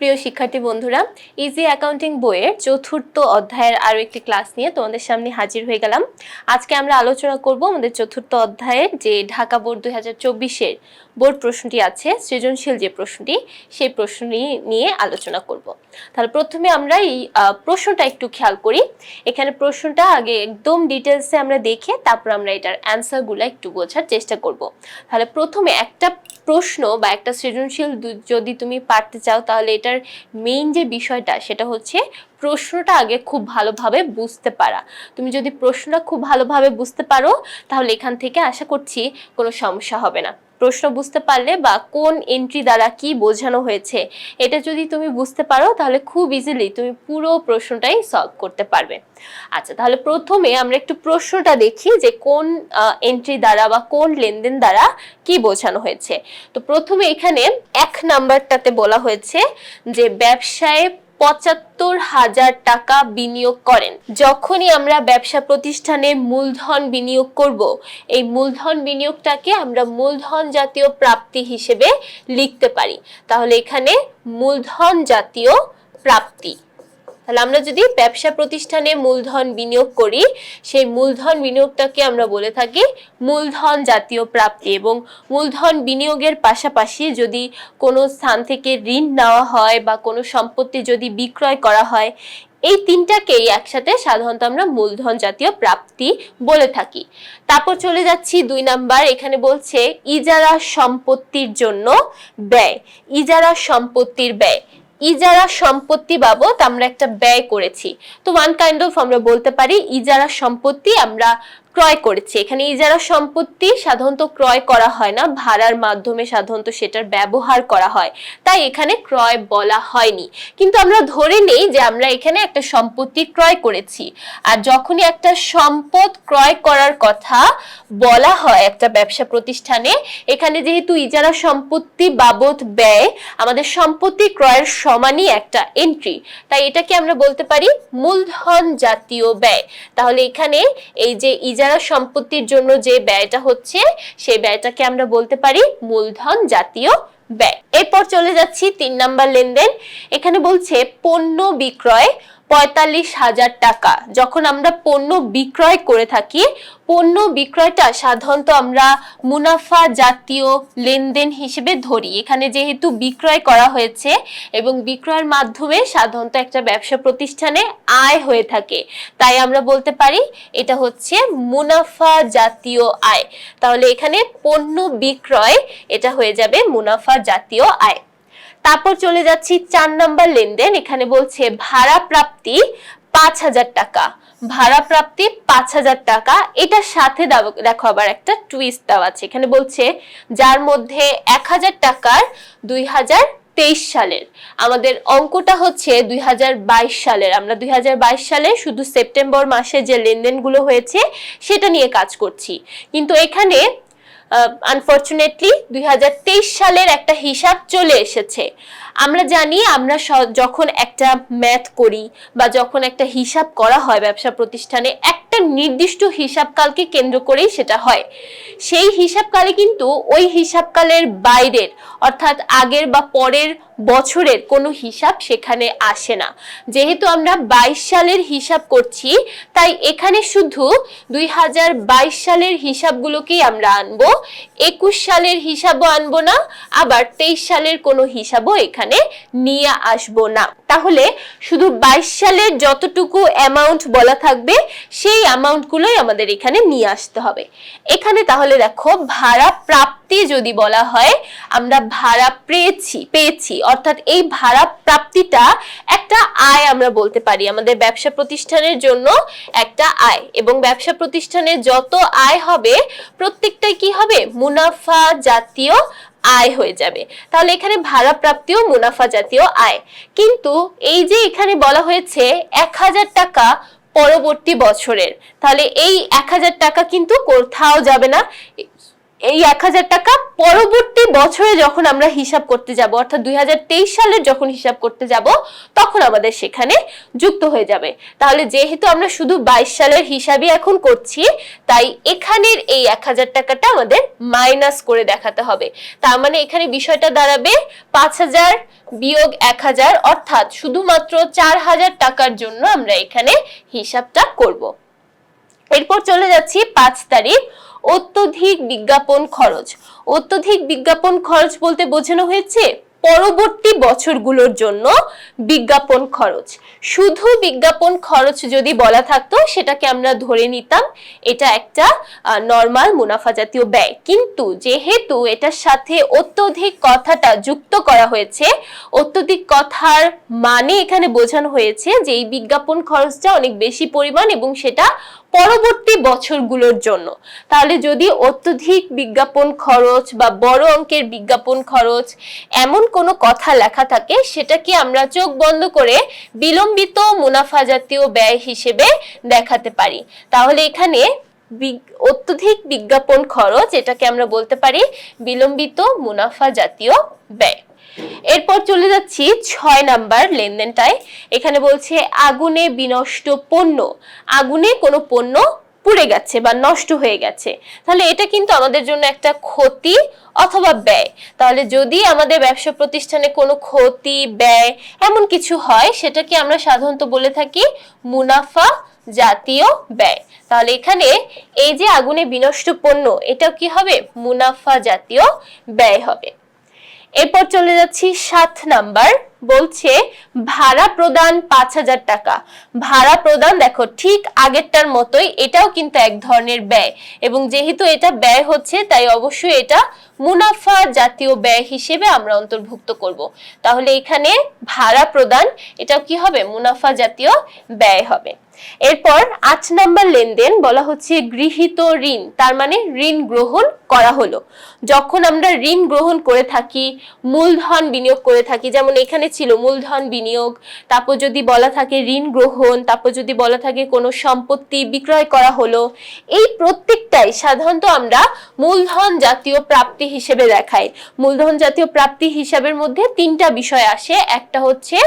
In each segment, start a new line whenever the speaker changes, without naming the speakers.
প্রিয় শিক্ষার্থী বন্ধুরা ইজি অ্যাকাউন্টিং বইয়ের চতুর্থ অধ্যায়ের আরও একটি ক্লাস নিয়ে তোমাদের সামনে হাজির হয়ে গেলাম। আজকে আমরা আলোচনা করব আমাদের চতুর্থ অধ্যায়ের যে ঢাকা বোর্ড দুই হাজার চব্বিশের বোর্ড প্রশ্নটি আছে, সৃজনশীল যে প্রশ্নটি, সেই প্রশ্নটি নিয়ে আলোচনা করব। তাহলে প্রথমে আমরা এই প্রশ্নটা একটু খেয়াল করি। এখানে প্রশ্নটা আগে একদম ডিটেলসে আমরা দেখে তারপর আমরা এটার অ্যান্সারগুলো একটু বোঝার চেষ্টা করব। তাহলে প্রথমে একটা প্রশ্ন বা একটা সৃজনশীল যদি তুমি পারতে চাও তাহলে এটার মেইন যে বিষয়টা, সেটা হচ্ছে প্রশ্নটা আগে খুব ভালোভাবে বুঝতে পারা। তুমি যদি প্রশ্নটা খুব ভালোভাবে বুঝতে পারো, তাহলে এখান থেকে আশা করছি কোনো সমস্যা হবে না। প্রশ্ন বুঝতে পারলে বা কোন এন্ট্রি দ্বারা কি বোঝানো হয়েছে, এটা যদি তুমি বুঝতে পারো, তাহলে খুব ইজিলি তুমি পুরো প্রশ্নটাই সলভ করতে পারবে। আচ্ছা তাহলে প্রথমে আমরা একটু প্রশ্নটা দেখি যে কোন এন্ট্রি দ্বারা বা কোন লেনদেন দ্বারা কি বোঝানো হয়েছে। তো প্রথমে এখানে এক নাম্বারটাতে বলা হয়েছে যে ব্যবসায় পঁচাত্তর হাজার টাকা বিনিয়োগ করেন। যখনই আমরা ব্যবসা প্রতিষ্ঠানে মূলধন বিনিয়োগ করব, এই মূলধন বিনিয়োগটাকে আমরা মূলধন জাতীয় প্রাপ্তি হিসেবে লিখতে পারি। তাহলে এখানে মূলধন জাতীয় প্রাপ্তি। তাহলে আমরা যদি ব্যবসা প্রতিষ্ঠানে মূলধন বিনিয়োগ করি, সেই মূলধন বিনিয়োগটাকে আমরা বলে থাকি মূলধন জাতীয় প্রাপ্তি এবং মূলধন বিনিয়োগের পাশাপাশি যদি কোনো স্থান থেকে ঋণ নেওয়া হয় বা কোনো সম্পত্তি যদি বিক্রয় করা হয়, এই তিনটাকেই একসাথে সাধারণত আমরা মূলধন জাতীয় প্রাপ্তি বলে থাকি। তারপর চলে যাচ্ছি দুই নাম্বার, এখানে বলছে ইজারা সম্পত্তির জন্য ব্যয়। ইজারা সম্পত্তির ব্যয়। ইজারা সম্পত্তি বাবদ আমরা একটা ব্যয় করেছি। তো ওয়ান কাইন্ড অফ আমরা বলতে পারি, ইজারা সম্পত্তি আমরা ক্রয় করেছি। এখানে ইজারা সম্পত্তি সাধারণত ক্রয় করা হয় না, ভাড়ার মাধ্যমে সাধারণত সেটার ব্যবহার করা হয়। তাই এখানে ক্রয় বলা হয়নি। কিন্তু আমরা ধরে নেই যে আমরা এখানে একটা সম্পত্তি ক্রয় করেছি। আর যখনই একটা সম্পদ ক্রয় করার কথা বলা হয় একটা ব্যবসা প্রতিষ্ঠানে, এখানে যেহেতু ইজারা সম্পত্তি বাবদ ব্যয়, আমাদের সম্পত্তি ক্রয়ের সমানই একটা এন্ট্রি তাই এটাকে আমরা বলতে পারি মূলধন জাতীয় ব্যয়। তাহলে এখানে এই যে ইজারা সম্পত্তির জন্য যে ব্যয়টা হচ্ছে, সেই ব্যয়টাকে আমরা বলতে পারি মূলধন জাতীয় ব্যয়। এরপর চলে যাচ্ছি তিন নাম্বার লেনদেন। এখানে বলছে পণ্য বিক্রয় পঁয়তাল্লিশ হাজার টাকা। যখন আমরা পণ্য বিক্রয় করে থাকি, পণ্য বিক্রয়টা সাধারণত আমরা মুনাফা জাতীয় লেনদেন হিসেবে ধরি। এখানে যেহেতু বিক্রয় করা হয়েছে এবং বিক্রয়ের মাধ্যমে সাধারণত একটা ব্যবসা প্রতিষ্ঠানে আয় হয়ে থাকে। তাই আমরা বলতে পারি, এটা হচ্ছে মুনাফা জাতীয় আয়। তাহলে এখানে পণ্য বিক্রয়, এটা হয়ে যাবে মুনাফা জাতীয় আয়। তারপর চলে যাচ্ছি চার নাম্বার লেনদেন। এখানে বলছে, ভাড়া প্রাপ্তি পাঁচ হাজার টাকা। ভাড়া প্রাপ্তি পাঁচ হাজার টাকা। এটার সাথে দেখো আবার একটা টুইস্ট দেওয়া আছে। এখানে বলছে, যার মধ্যে এক হাজার টাকার দুই হাজার তেইশ সালের। আমাদের অঙ্কটা হচ্ছে দুই হাজার বাইশ সালের। আমরা দুই হাজার বাইশ সালে শুধু সেপ্টেম্বর মাসে যে লেনদেনগুলো হয়েছে, সেটা নিয়ে কাজ করছি। কিন্তু এখানে আনফর্চুনেটলি দুই সালের একটা হিসাব চলে এসেছে। আমরা জানি, আমরা যখন একটা ম্যাথ করি বা যখন একটা হিসাব করা হয় ব্যবসা প্রতিষ্ঠানে, একটা নির্দিষ্ট হিসাবকালকে কেন্দ্র করেই সেটা হয়। সেই হিসাবকালে কিন্তু ওই হিসাবকালের বাইরের, অর্থাৎ আগের বা পরের বছরের কোনো হিসাব সেখানে আসে না। যেহেতু আমরা বাইশ সালের হিসাব করছি, তাই এখানে শুধু দুই হাজার বাইশ সালের হিসাবগুলোকেই আমরা আনব। একুশ সালের হিসাবও আনব না, আবার তেইশ সালের কোনো হিসাবও এখানে নিয়ে আসব না। তাহলে শুধু বাইশ সালের যতটুকু অ্যামাউন্ট বলা থাকবে, সেই অ্যামাউন্টগুলোই আমাদের এখানে নিয়ে আসতে হবে। এখানে তাহলে দেখো, ভাড়া প্রাপ্তি যদি বলা হয়, আমরা ভাড়া পেয়েছি পেয়েছি। অর্থাৎ এই ভাড়া প্রাপ্তিটা একটা আয় আমরা বলতে পারি। আমাদের ব্যবসা প্রতিষ্ঠানের জন্য একটা আয় এবং ব্যবসা প্রতিষ্ঠানের যত আয় হবে, প্রত্যেকটাই কি হবে? মুনাফা জাতীয় আয় হয়ে যাবে। তাহলে এখানে ভাড়া প্রাপ্তিও মুনাফা জাতীয় আয়। কিন্তু এই যে এখানে বলা হয়েছে এক হাজার টাকা পরবর্তী বছরের, তাহলে এই এক হাজার টাকা কিন্তু কোথাও যাবে না। এই এক হাজার টাকা পরবর্তী বছরে যখন আমরা হিসাব করতে যাব, অর্থাৎ দুই সালের যখন হিসাব করতে যাব, তখন আমাদের সেখানে যুক্ত হয়ে যাবে। তাহলে যেহেতু আমরা শুধু বাইশ সালের হিসাবই এখন করছি, তাই এখানের এই এক হাজার টাকাটা আমাদের মাইনাস করে দেখাতে হবে। তার মানে এখানে বিষয়টা দাঁড়াবে পাঁচ হাজার বিয়োগ এক হাজার, অর্থাৎ শুধুমাত্র চার হাজার টাকার জন্য আমরা এখানে হিসাবটা করব। এরপর চলে যাচ্ছি পাঁচ তারিখ। অত্যধিক বিজ্ঞাপন খরচ। অত্যধিক বিজ্ঞাপন খরচ বলতে বোঝানো হয়েছে পরবর্তী বছরগুলোর জন্য বিজ্ঞাপন খরচ। শুধু বিজ্ঞাপন খরচ যদি বলা থাকতো, সেটাকে আমরা ধরে নিতাম, এটা একটা নর্মাল মুনাফা জাতীয় ব্যয়। কিন্তু যেহেতু এটার সাথে অত্যধিক কথাটা যুক্ত করা হয়েছে, অত্যধিক কথার মানে এখানে বোঝানো হয়েছে যে এই বিজ্ঞাপন খরচটা অনেক বেশি পরিমাণ এবং সেটা পরবর্তী বছরগুলোর জন্য। তাহলে যদি অত্যধিক বিজ্ঞাপন খরচ বা বড় অঙ্কের বিজ্ঞাপন খরচ এমন কোনো কথা লেখা থাকে, সেটাকে আমরা চোখ বন্ধ করে বিলম্বিত মুনাফা জাতীয় ব্যয় হিসেবে দেখাতে পারি। তাহলে এখানে অত্যধিক বিজ্ঞাপন খরচ, এটাকে আমরা বলতে পারি বিলম্বিত মুনাফা জাতীয় ব্যয়। এরপর চলে যাচ্ছি ছয় নাম্বার লেনদেনটায়। এখানে বলছে, আগুনে বিনষ্ট পণ্য। আগুনে কোনো পণ্য পুড়ে গেছে বা নষ্ট হয়ে গেছে। তাহলে এটা কিন্তু আমাদের জন্য একটা ক্ষতি অথবা ব্যয়। তাহলে যদি আমাদের ব্যবসা প্রতিষ্ঠানে কোনো ক্ষতি, ব্যয় এমন কিছু হয়, সেটাকে আমরা সাধারণত বলে থাকি মুনাফা জাতীয় ব্যয়। তাহলে এখানে এই যে আগুনে বিনষ্ট পণ্য, এটাও কি হবে? মুনাফা জাতীয় ব্যয় হবে। এরপর চলে যাচ্ছি সাত নাম্বার। বলছে, ভাড়া প্রদান পাঁচ হাজার টাকা। ভাড়া প্রদান দেখো, ঠিক আগেরটার মতোই এটাও কিন্তু এক ধরনের ব্যয়। এবং যেহেতু এটা ব্যয় হচ্ছে, তাই অবশ্যই এটা মুনাফা জাতীয় ব্যয় হিসেবে আমরা অন্তর্ভুক্ত করব। তাহলে এখানে ভাড়া প্রদান, এটাও কি হবে? মুনাফা জাতীয় ব্যয় হবে। এরপর আট নাম্বার লেনদেন বলা হচ্ছে গৃহীত ঋণ, তার মানে ঋণ গ্রহণ করা হলো। যখন আমরা ঋণ গ্রহণ করে থাকি, মূলধন বিনিয়োগ করে থাকি, যেমন এখানে ছিল মূলধন বিনিয়োগ, তারপর যদি বলা থাকে ঋণ গ্রহণ, তারপর যদি বলা থাকে কোনো সম্পত্তি বিক্রয় করা হলো, এই প্রত্যেকটাই সাধারণত আমরা মূলধন জাতীয় প্রাপ্তি হিসেবে দেখায়। মূলধন জাতীয় প্রাপ্তি হিসাবের মধ্যে তিনটা বিষয় আসে। একটা হচ্ছে,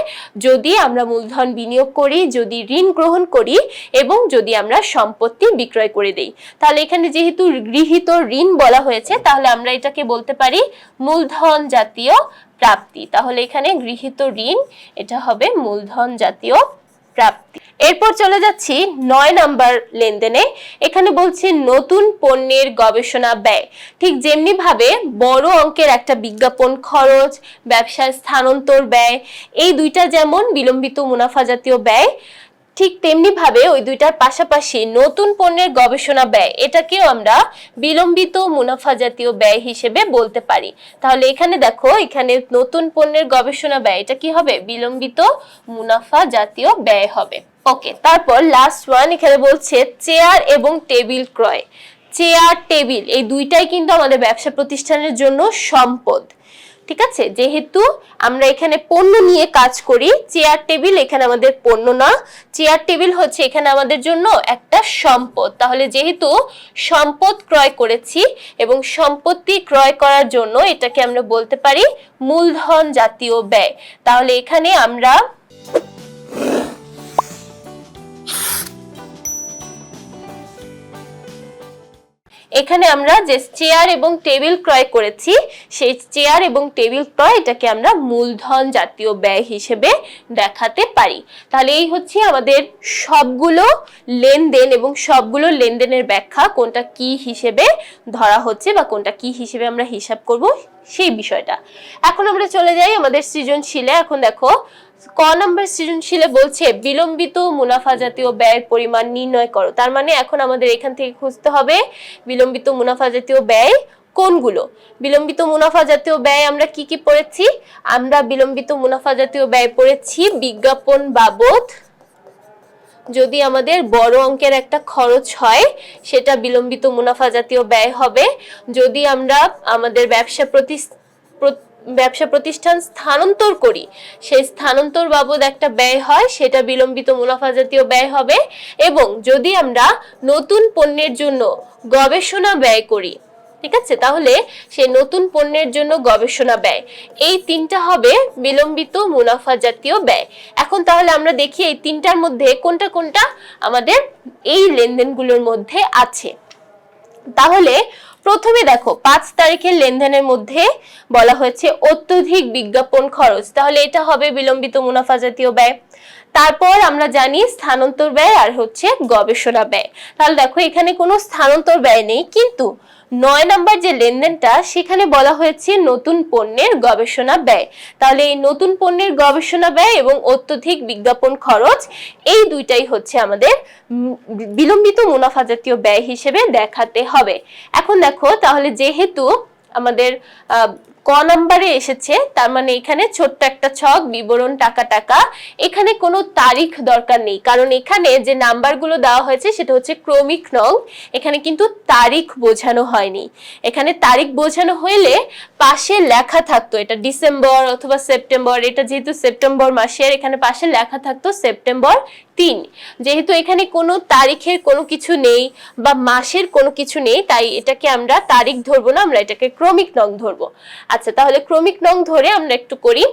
যদি আমরা মূলধন বিনিয়োগ করি, যদি ঋণ গ্রহণ করি এবং যদি আমরা সম্পত্তি বিক্রয় করে দেই। তাহলে এখানে যেহেতু গৃহীত ঋণ বলা হয়েছে, তাহলে আমরা এটাকে বলতে পারি মূলধন জাতীয় প্রাপ্তি। তাহলে এখানে গৃহীত ঋণ, এটা হবে মূলধন জাতীয় প্রাপ্তি। এরপর চলে যাচ্ছি নয় নাম্বার লেনদেনে। এখানে বলছে নতুন পণ্যের গবেষণা ব্যয়। ঠিক যেমনি ভাবে বড় অঙ্কের একটা বিজ্ঞাপন খরচ ব্যবসায় স্থানান্তর ব্যয়, এই দুইটা যেমন বিলম্বিত মুনাফা জাতীয় ব্যয় ঠিক তেমনি ভাবে ওই দুইটার পাশাপাশি নতুন পণ্যের গবেষণা ব্যয়, এটাকেও আমরা বিলম্বিত মুনাফা জাতীয় ব্যয় হিসেবে বলতে পারি। তাহলে এখানে দেখো, এখানে নতুন পণ্যের গবেষণা ব্যয়, এটা কি হবে? বিলম্বিত মুনাফা জাতীয় ব্যয় হবে। ওকে, তারপর লাস্ট ওয়ান এখানে বলছে চেয়ার এবং টেবিল ক্রয়। চেয়ার টেবিল এই দুইটাই কিন্তু আমাদের ব্যবসা প্রতিষ্ঠানের জন্য সম্পদ। ঠিক আছে? যেহেতু আমরা এখানে পণ্য নিয়ে কাজ করি চেয়ার টেবিল এখানে আমাদের পণ্য না। চেয়ার টেবিল হচ্ছে এখানে আমাদের জন্য একটা সম্পদ। তাহলে যেহেতু সম্পদ ক্রয় করেছি এবং সম্পত্তি ক্রয় করার জন্য এটাকে আমরা বলতে পারি মূলধন জাতীয় ব্যয়। তাহলে এখানে আমরা এখানে আমরা যে চেয়ার এবং টেবিল ক্রয় করেছি, সেই চেয়ার এবং টেবিল ক্রয় এটাকে আমরা মূলধন জাতীয় ব্যয় হিসেবে দেখাতে পারি। তাহলে এই হচ্ছে আমাদের সবগুলো লেনদেন এবং সবগুলো লেনদেনের ব্যাখ্যা, কোনটা কি হিসেবে ধরা হচ্ছে বা কোনটা কি হিসেবে আমরা হিসাব করব সেই বিষয়টা। এখন আমরা চলে যাই আমাদের সৃজনশীলে। এখন দেখো ক নম্বর সৃজনশীলে বলছে, বিলম্বিত মুনাফা জাতীয় ব্যয়ের পরিমাণ নির্ণয় করো। তার মানে এখন আমাদের এখান থেকে খুঁজতে হবে বিলম্বিত মুনাফা জাতীয় ব্যয় কোনগুলো? বিলম্বিত মুনাফা জাতীয় ব্যয় আমরা কি কি পড়েছি? আমরা বিলম্বিত মুনাফা জাতীয় ব্যয় পড়েছি বিজ্ঞাপন বাবদ। যদি আমাদের বড় অঙ্কের একটা খরচ হয়, সেটা বিলম্বিত মুনাফা জাতীয় ব্যয় হবে। যদি আমরা আমাদের ব্যবসা প্রতি ব্যবসা প্রতিষ্ঠান স্থানান্তর করি। সেই স্থানান্তর বাবদ একটা ব্যয় হয়, সেটা বিলম্বিত মুনাফা জাতীয় ব্যয় হবে এবং যদি আমরা নতুন পণ্যের জন্য গবেষণা ব্যয় করি, ঠিক আছে? তাহলে সেই নতুন পণ্যের জন্য গবেষণা ব্যয়। এই তিনটা হবে বিলম্বিত মুনাফা জাতীয় ব্যয়। এখন তাহলে আমরা দেখি এই তিনটার মধ্যে কোনটা কোনটা আমাদের এই লেনদেনগুলোর মধ্যে আছে। তাহলে প্রথমে দেখো, পাঁচ তারিখের লেনদেনের মধ্যে বলা হয়েছে অত্যধিক বিজ্ঞাপন খরচ। তাহলে এটা হবে বিলম্বিত মুনাফা জাতীয় ব্যয়। তারপর আমরা জানি স্থানান্তর ব্যয় আর হচ্ছে গবেষণা ব্যয়। তাহলে দেখো, এখানে কোনো স্থানান্তর ব্যয় নেই, কিন্তু নয় নম্বর যে লেনদেনটা, সেখানে বলা হয়েছে নতুন পণ্যের গবেষণা ব্যয়। তাহলে এই নতুন পণ্যের গবেষণা ব্যয় এবং অত্যধিক বিজ্ঞাপন খরচ, এই দুইটাই হচ্ছে আমাদের বিলম্বিত মুনাফা জাতীয় ব্যয় হিসেবে দেখাতে হবে। এখন দেখো, তাহলে যেহেতু আমাদের ক নম্বরে এসেছে, তার মানে এখানে ছোট্ট একটা ছক, বিবরণ, টাকা টাকা। এখানে কোনো তারিখ দরকার নেই, কারণ এখানে যে নাম্বারগুলো দেওয়া হয়েছে সেটা হচ্ছে ক্রমিক নং। এখানে কিন্তু তারিখ বোঝানো হয়নি। এখানে তারিখ বোঝানো হইলে পাশে লেখা থাকতো, এটা ডিসেম্বর অথবা সেপ্টেম্বর, এটা যেহেতু সেপ্টেম্বর মাসের, এখানে পাশে লেখা থাকতো সেপ্টেম্বর তিন। যেহেতু এখানে কোনো তারিখের কোনো কিছু নেই বা মাসের কোনো কিছু নেই, তাই এটাকে আমরা তারিখ ধরবো না, আমরা এটাকে ক্রমিক নং ধরবো। আচ্ছা তাহলে ক্রমিক নং ধরে আমরা একটু করি।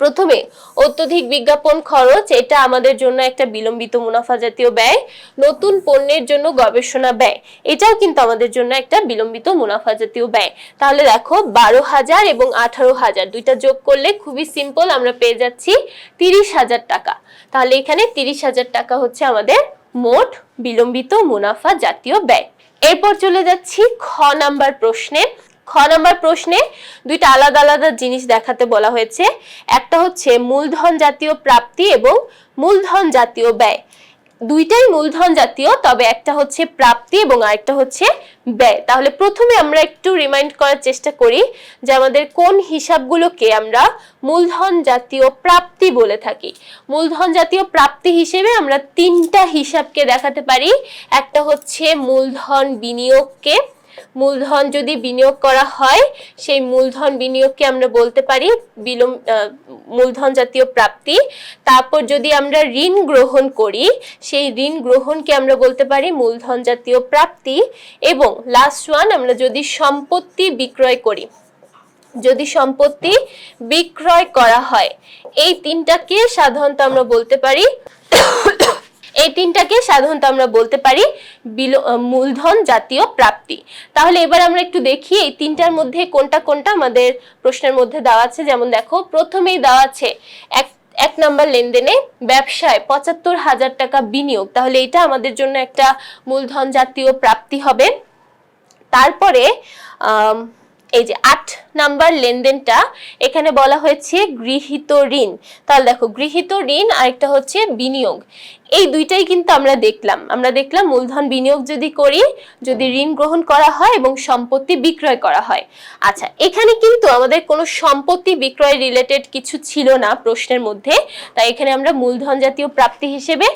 প্রথমে অত্যধিক বিজ্ঞাপন খরচ, এটা আমাদের জন্য একটা বিলম্বিত মুনাফা জাতীয় ব্যয়, নতুন পণ্যের জন্য গবেষণা ব্যয়, এটাও কিন্তু আমাদের জন্য একটা বিলম্বিত মুনাফা জাতীয় ব্যয়। তাহলে দেখো, বারো হাজার এবং আঠারো হাজার দুইটা যোগ করলে খুবই সিম্পল আমরা পেয়ে যাচ্ছি তিরিশ হাজার টাকা। তাহলে এখানে তিরিশ হাজার টাকা হচ্ছে আমাদের মোট বিলম্বিত মুনাফা জাতীয় ব্যয়। এরপর চলে যাচ্ছি খ নাম্বার প্রশ্নে। খ নাম্বার প্রশ্নে দুইটা আলাদা আলাদা জিনিস দেখাতে বলা হয়েছে। একটা হচ্ছে মূলধন জাতীয় প্রাপ্তি এবং মূলধন জাতীয় ব্যয়। দুইটাই মূলধন জাতীয়, তবে একটা হচ্ছে প্রাপ্তি এবং আরেকটা হচ্ছে ব্যয়। তাহলে প্রথমে আমরা একটু রিমাইন্ড করার চেষ্টা করি যে আমাদের কোন হিসাবগুলোকে আমরা মূলধন জাতীয় প্রাপ্তি বলে থাকি। মূলধন জাতীয় প্রাপ্তি হিসেবে আমরা তিনটা হিসাবকে দেখাতে পারি। একটা হচ্ছে মূলধন বিনিয়োগকে মূলধন যদি বিনিয়োগ করা হয়, সেই মূলধন বিনিয়োগকে আমরা বলতে পারি বিলম মূলধন জাতীয় প্রাপ্তি। তারপর যদি আমরা ঋণ গ্রহণ করি, সেই ঋণ গ্রহণকে আমরা বলতে পারি মূলধন জাতীয় প্রাপ্তি। এবং লাস্ট ওয়ান আমরা যদি সম্পত্তি বিক্রয় করি, যদি সম্পত্তি বিক্রয় করা হয়, এই তিনটাকে সাধারণত আমরা বলতে পারি এই তিনটাকে সাধারণত আমরা বলতে পারি মূলধন জাতীয় প্রাপ্তি। তাহলে এবার আমরা একটু দেখি এই তিনটার মধ্যে কোনটা কোনটা আমাদের প্রশ্নের মধ্যে দেওয়া আছে। যেমন দেখো, প্রথমেই দেওয়া আছে এক এক নাম্বার লেনদেনে ব্যবসায় পঁচাত্তর হাজার টাকা বিনিয়োগ। তাহলে এটা আমাদের জন্য একটা মূলধন জাতীয় প্রাপ্তি হবে। তারপরে এই যে আট নাম্বার লেনদেনটা, এখানে বলা হয়েছে গৃহীত ঋণ। তাহলে দেখো, গৃহীত ঋণ, আরেকটা হচ্ছে বিনিয়োগ। এই দুইটাই কিন্তু আমরা দেখলাম। আমরা দেখলাম মূলধন বিনিয়োগ যদি করি, যদি ঋণ গ্রহণ করা হয় এবং সম্পত্তি বিক্রয় করা হয়। আচ্ছা এখানে কিন্তু আমাদের কোনো সম্পত্তি বিক্রয় রিলেটেড কিছু ছিল না প্রশ্নের মধ্যে। তাই এখানে আমরা মূলধন জাতীয় প্রাপ্তি হিসেবে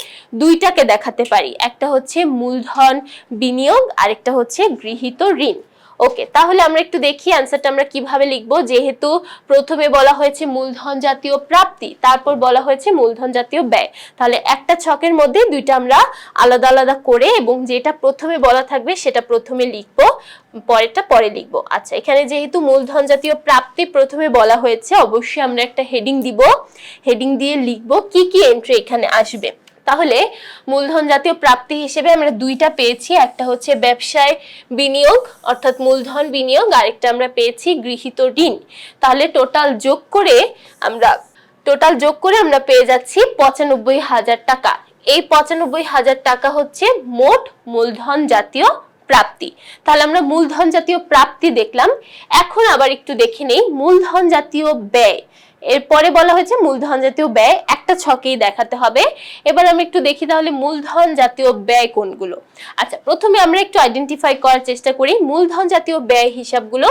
দুইটাকে দেখাতে পারি। একটা হচ্ছে মূলধন বিনিয়োগ, আরেকটা হচ্ছে গৃহীত ঋণ। ওকে তাহলে আমরা একটু দেখি অ্যান্সারটা আমরা কীভাবে লিখব। যেহেতু প্রথমে বলা হয়েছে মূলধন জাতীয় প্রাপ্তি, তারপর বলা হয়েছে মূলধন জাতীয় ব্যয়। তাহলে একটা ছকের মধ্যে দুইটা আমরা আলাদা আলাদা করে এবং যেটা প্রথমে বলা থাকবে সেটা প্রথমে লিখব, পরেরটা পরে লিখব। আচ্ছা এখানে যেহেতু মূলধন জাতীয় প্রাপ্তি প্রথমে বলা হয়েছে, অবশ্যই আমরা একটা হেডিং দিব। হেডিং দিয়ে লিখব কি কি এন্ট্রি এখানে আসবে। তাহলে মূলধন জাতীয় প্রাপ্তি হিসেবে আমরা দুইটা পেয়েছি। একটা হচ্ছে ব্যবসায় বিনিয়োগ, অর্থাৎ মূলধন বিনিয়োগ, আরেকটা আমরা পেয়েছি গৃহীত ঋণ। তাহলে টোটাল যোগ করে আমরা, টোটাল যোগ করে আমরা পেয়ে যাচ্ছি পঁচানব্বই হাজার টাকা। এই পঁচানব্বই হাজার টাকা হচ্ছে মোট মূলধন জাতীয় প্রাপ্তি। তাহলে আমরা মূলধন জাতীয় প্রাপ্তি দেখলাম। এখন আবার একটু দেখে নেই। মূলধন জাতীয় ব্যয়। এরপরে বলা হয়েছে মূলধন জাতীয় ব্যয় একটা ছকেই দেখাতে হবে। এবার আমি একটু দেখি তাহলে মূলধন জাতীয় ব্যয় কোনগুলো। আচ্ছা প্রথমে আমরা একটু আইডেন্টিফাই করার চেষ্টা করি মূলধন জাতীয় ব্যয় হিসাবগুলো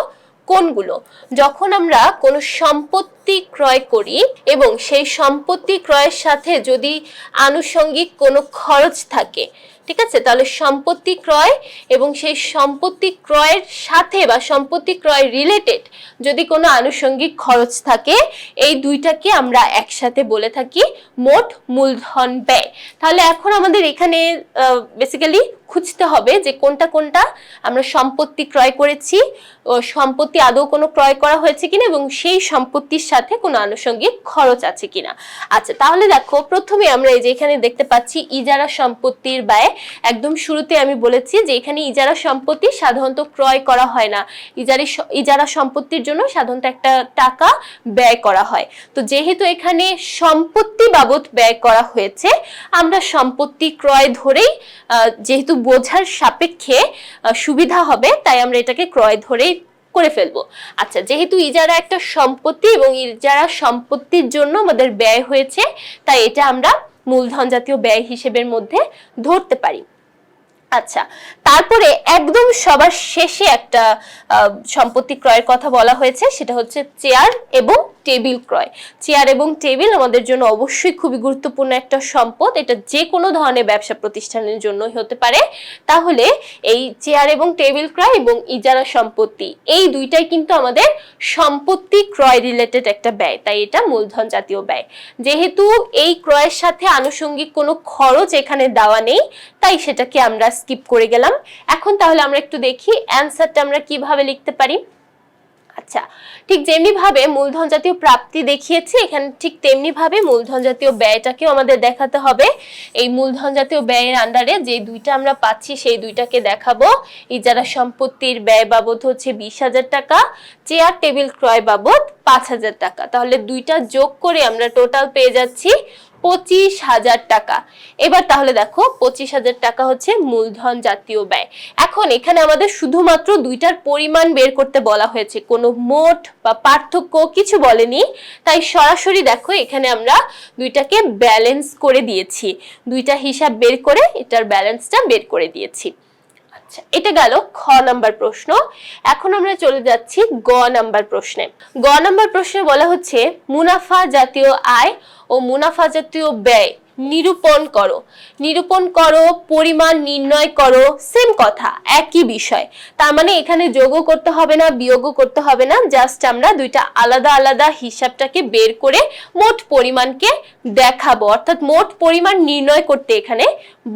কোনগুলো। যখন আমরা কোনো সম্পত্তি ক্রয় করি এবং সেই সম্পত্তি ক্রয়ের সাথে যদি আনুষঙ্গিক কোনো খরচ থাকে ঠিক আছে? তাহলে সম্পত্তি ক্রয় এবং সেই সম্পত্তি ক্রয়ের সাথে বা সম্পত্তি ক্রয় রিলেটেড যদি কোনো আনুষঙ্গিক খরচ থাকে, এই দুইটাকে আমরা একসাথে বলে থাকি মোট মূলধন ব্যয়। তাহলে এখন আমাদের এখানে বেসিক্যালি খুঁজতে হবে যে কোনটা কোনটা আমরা সম্পত্তি ক্রয় করেছি, ও সম্পত্তি আদৌ কোনো ক্রয় করা হয়েছে কিনা এবং সেই সম্পত্তির সাথে কোনো আনুষঙ্গিক খরচ আছে কিনা। আচ্ছা তাহলে দেখো, প্রথমে আমরা এই যে এখানে দেখতে পাচ্ছি ইজারা সম্পত্তির ব্যয়। একদম শুরুতে আমি বলেছি যে এখানে ইজারা সম্পত্তি সাধারণত ক্রয় করা হয় না। ইজারি ইজারা সম্পত্তির জন্য সাধারণত একটা টাকা ব্যয় করা হয়। তো যেহেতু এখানে সম্পত্তি বাবদ ব্যয় করা হয়েছে, আমরা সম্পত্তি ক্রয় ধরেই যেহেতু বোঝার সাপেক্ষে সুবিধা হবে, তাই আমরা এটাকে ক্রয় ধরেই করে ফেলব। আচ্ছা যেহেতু ইজারা একটা সম্পত্তি এবং ইজারা সম্পত্তির জন্য আমাদের ব্যয় হয়েছে, তাই এটা আমরা মূলধন জাতীয় ব্যয় হিসেবের মধ্যে ধরতে পারি। আচ্ছা তারপরে একদম সবার শেষে একটা সম্পত্তি ক্রয়ের কথা বলা হয়েছে, সেটা হচ্ছে চেয়ার এবং টেবিল ক্রয়। চেয়ার এবং টেবিল আমাদের জন্য অবশ্যই খুবই গুরুত্বপূর্ণ একটা সম্পদ। এটা যে কোনো ধরনের ব্যবসা প্রতিষ্ঠানের জন্যই হতে পারে। তাহলে এই চেয়ার এবং টেবিল ক্রয় এবং ইজারা সম্পত্তি, এই দুইটাই কিন্তু আমাদের সম্পত্তি ক্রয় রিলেটেড একটা ব্যয়। তাই এটা মূলধন জাতীয় ব্যয়। যেহেতু এই ক্রয়ের সাথে আনুষঙ্গিক কোনো খরচ এখানে দেওয়া নেই, তাই সেটাকে আমরা স্কিপ করে গেলাম। এখন তাহলে আমরা একটু দেখি অ্যান্সারটা আমরা কীভাবে লিখতে পারি। আচ্ছা ঠিক যেমনি ভাবে মূলধন জাতীয় প্রাপ্তি দেখিয়েছি, এখানে ঠিক তেমনি ভাবে মূলধন জাতীয় ব্যয়টাকেও আমাদের দেখাতে হবে। এই মূলধন জাতীয় ব্যয়ের আন্ডারে যে দুইটা আমরা পাচ্ছি, সেই দুইটাকে দেখাবো। ইজারা সম্পত্তির ব্যয় বাবদ হচ্ছে বিশ হাজার টাকা চেয়ার টেবিল ক্রয় বাবদ পাঁচ হাজার টাকা। তাহলে দুইটা যোগ করে আমরা টোটাল পেয়ে যাচ্ছি পঁচিশ হাজার টাকা। এবার তাহলে দেখো, পঁচিশ হাজার টাকা হচ্ছে মূলধন জাতীয় ব্যয়। এখন এখানে আমাদের শুধুমাত্র দুইটার পরিমাণ বের করতে বলা হয়েছে। কোনো মোট বা পার্থক্য কিছু বলেনি। তাই সরাসরি দেখো, এখানে আমরা দুইটাকে ব্যালেন্স করে দিয়েছি। দুইটা হিসাব বের করে এটার ব্যালেন্সটা বের করে দিয়েছি। আচ্ছা এটা গেল খ নাম্বার প্রশ্ন। এখন আমরা চলে যাচ্ছি গ নাম্বার প্রশ্নে। গ নাম্বার প্রশ্নে বলা হচ্ছে, মুনাফা জাতীয় আয় ও মুনাফা জাতীয় ব্যয় নিরূপণ করো। নিরূপণ করো, পরিমাণ নির্ণয় করো সেম কথা, একই বিষয়। তার মানে এখানে যোগও করতে হবে না, বিয়োগও করতে হবে না জাস্ট আমরা দুইটা আলাদা আলাদা হিসাবটাকে বের করে মোট পরিমাণকে দেখাবো। অর্থাৎ মোট পরিমাণ নির্ণয় করতে এখানে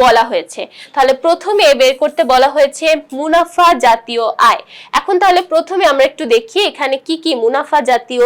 বলা হয়েছে। তাহলে প্রথমে বের করতে বলা হয়েছে মুনাফা জাতীয় আয়। এখন তাহলে প্রথমে আমরা একটু দেখি এখানে কি কি মুনাফা জাতীয়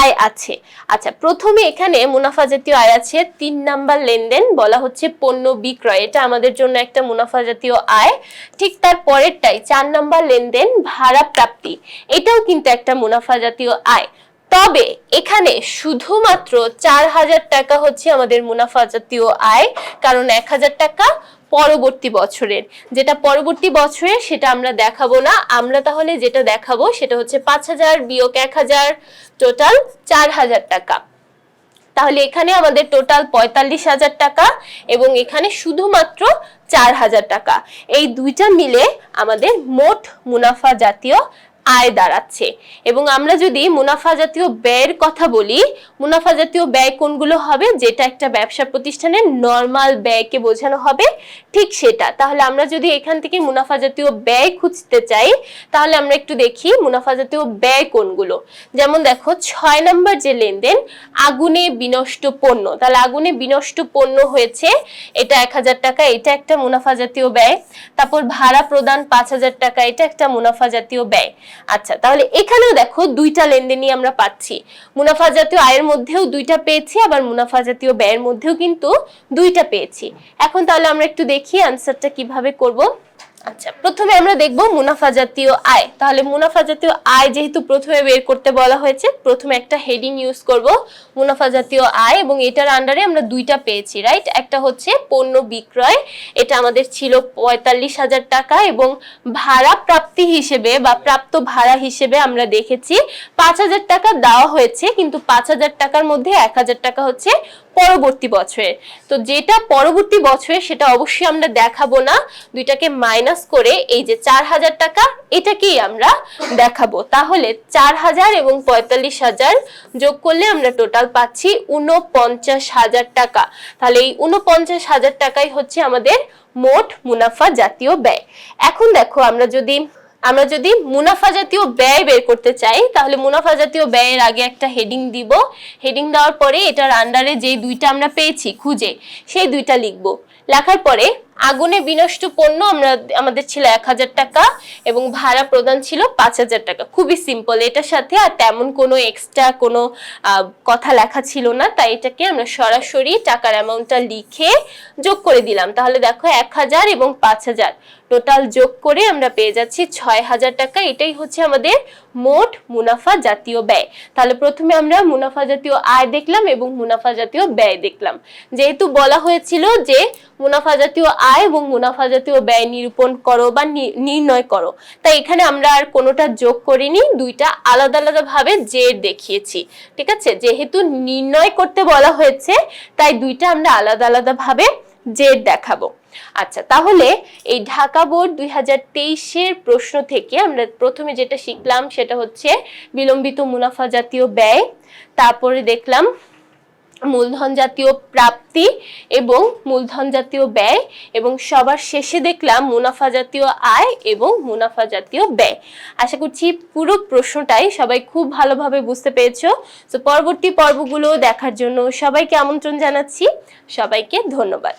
আয় আছে। আচ্ছা প্রথমে এখানে মুনাফা জাতীয় আয় আছে তিন নাম্বার লেনদেন বলা হচ্ছে পণ্য বিক্রয়। এটা আমাদের জন্য একটা মুনাফা জাতীয় আয়। ঠিক তার পরেরটাই, চার নাম্বার লেনদেন, ভাড়া প্রাপ্তি। এটাও কিন্তু একটা মুনাফা জাতীয় আয়। তবে এখানে শুধুমাত্র চার হাজার টাকা হচ্ছে আমাদের মুনাফা জাতীয় আয়, কারণ এক হাজার টাকা পরবর্তী বছরের। যেটা পরবর্তী বছরের, সেটা আমরা দেখাবো না। আমরা তাহলে যেটা দেখাবো, সেটা হচ্ছে পাঁচ হাজার বিয়োগ এক হাজার টোটাল চার হাজার টাকা। তাহলে এখানে আমাদের টোটাল পঁয়তাল্লিশ হাজার টাকা এবং এখানে শুধুমাত্র চার হাজার টাকা। এই দুইটা মিলে আমাদের মোট মুনাফা জাতীয় আয় দাঁড়াচ্ছে। এবং আমরা যদি মুনাফা জাতীয় ব্যয়ের কথা বলি, মুনাফা জাতীয় ব্যয় কোনগুলো হবে? যেটা একটা ব্যবসা প্রতিষ্ঠানের নর্মাল ব্যয়কে বোঝানো হবে, ঠিক সেটা। তাহলে আমরা যদি এখান থেকে মুনাফা জাতীয় ব্যয় খুঁজতে চাই, তাহলে আমরা একটু দেখি মুনাফা জাতীয় ব্যয় কোনগুলো। যেমন দেখো, ছয় নম্বর যে লেনদেন, আগুনে বিনষ্ট পণ্য। তাহলে আগুনে বিনষ্ট পণ্য হয়েছে, এটা এক হাজার টাকা, এটা একটা মুনাফা জাতীয় ব্যয়। তারপর ভাড়া প্রদান পাঁচ হাজার টাকা, এটা একটা মুনাফা জাতীয় ব্যয়। আচ্ছা তাহলে এখানেও দেখো দুইটা লেনদেনই আমরা পাচ্ছি। মুনাফা জাতীয় আয়ের মধ্যেও দুইটা পেয়েছি, আবার মুনাফা জাতীয় ব্যয়ের মধ্যেও কিন্তু দুইটা পেয়েছি। এখন তাহলে আমরা একটু দেখি আনসারটা কীভাবে করব। আচ্ছা প্রথমে আমরা দেখব মুনাফা জাতীয় আয়। তাহলে মুনাফা জাতীয় আয় যেহেতু প্রথমে বের করতে বলা হয়েছে, প্রথমে একটা হেডিং ইউজ করব মুনাফা জাতীয় আয় এবং এটার আন্ডারে আমরা দুইটা পেয়েছি রাইট একটা হচ্ছে পণ্য বিক্রয়, এটা আমাদের ছিল পঁয়তাল্লিশ হাজার টাকা এবং ভাড়া প্রাপ্তি হিসেবে বা প্রাপ্ত ভাড়া হিসেবে আমরা দেখেছি পাঁচ হাজার টাকা দেওয়া হয়েছে, কিন্তু পাঁচ হাজার টাকার মধ্যে এক হাজার টাকা হচ্ছে পরবর্তী বছরে তো যেটা পরবর্তী বছরে সেটা অবশ্যই আমরা দেখাবো না, দুইটাকে মাইনাস মাইনাস করে এই যে চার হাজার টাকা, এটাকেই আমরা দেখাবো। তাহলে চার হাজার এবং পঁয়তাল্লিশ হাজার যোগ করলে আমরা টোটাল পাচ্ছি উনপঞ্চাশ হাজার টাকা। তাহলে এই উনপঞ্চাশ হাজার টাকাই হচ্ছে আমাদের মোট মুনাফা জাতীয় ব্যয়। এখন দেখো, আমরা যদি আমরা যদি মুনাফা জাতীয় ব্যয় বের করতে চাই, তাহলে মুনাফা জাতীয় ব্যয়ের আগে একটা হেডিং দিব। হেডিং দেওয়ার পরে এটার আন্ডারে যে দুইটা আমরা পেয়েছি, খুঁজে, সেই দুইটা লিখব। লেখার পরে আগুনে বিনষ্ট পণ্য আমরা, আমাদের ছিল এক হাজার টাকা এবং ভাড়া প্রদান ছিল পাঁচ হাজার টাকা। খুবই সিম্পল এটার সাথে আর তেমন কোনো এক্সট্রা কোনো কথা লেখা ছিল না, তাই এটাকে আমরা সরাসরি টাকার অ্যামাউন্টটা লিখে যোগ করে দিলাম। তাহলে দেখো এক হাজার এবং পাঁচ হাজার। টোটাল যোগ করে আমরা পেয়ে যাচ্ছি ছয় হাজার টাকা। এটাই হচ্ছে আমাদের মোট মুনাফা জাতীয় ব্যয়। তাহলে প্রথমে আমরা মুনাফা জাতীয় আয় দেখলাম এবং মুনাফা জাতীয় ব্যয় দেখলাম। যেহেতু বলা হয়েছিল যে মুনাফা জাতীয় আয় এবং মুনাফা জাতীয় ব্যয় নিরূপণ করো বা নির্ণয় করো। তাই এখানে আমরা আর কোনোটা যোগ করিনি, দুইটা আলাদা আলাদা ভাবে জের দেখিয়েছি। ঠিক আছে? যেহেতু নির্ণয় করতে বলা হয়েছে, তাই দুইটা আমরা আলাদা আলাদা ভাবে জের দেখাবো। আচ্ছা তাহলে এই ঢাকা বোর্ড দুই হাজার তেইশের প্রশ্ন থেকে আমরা প্রথমে যেটা শিখলাম সেটা হচ্ছে বিলম্বিত মুনাফা জাতীয় ব্যয়, তারপরে দেখলাম মূলধন জাতীয় প্রাপ্তি এবং মূলধন জাতীয় ব্যয় এবং সবার শেষে দেখলাম মুনাফা জাতীয় আয় এবং মুনাফা জাতীয় ব্যয়। আশা করছি পুরো প্রশ্নটাই সবাই খুব ভালোভাবে বুঝতে পেরেছ। তো পরবর্তী পর্বগুলো দেখার জন্য সবাইকে আমন্ত্রণ জানাচ্ছি। সবাইকে ধন্যবাদ।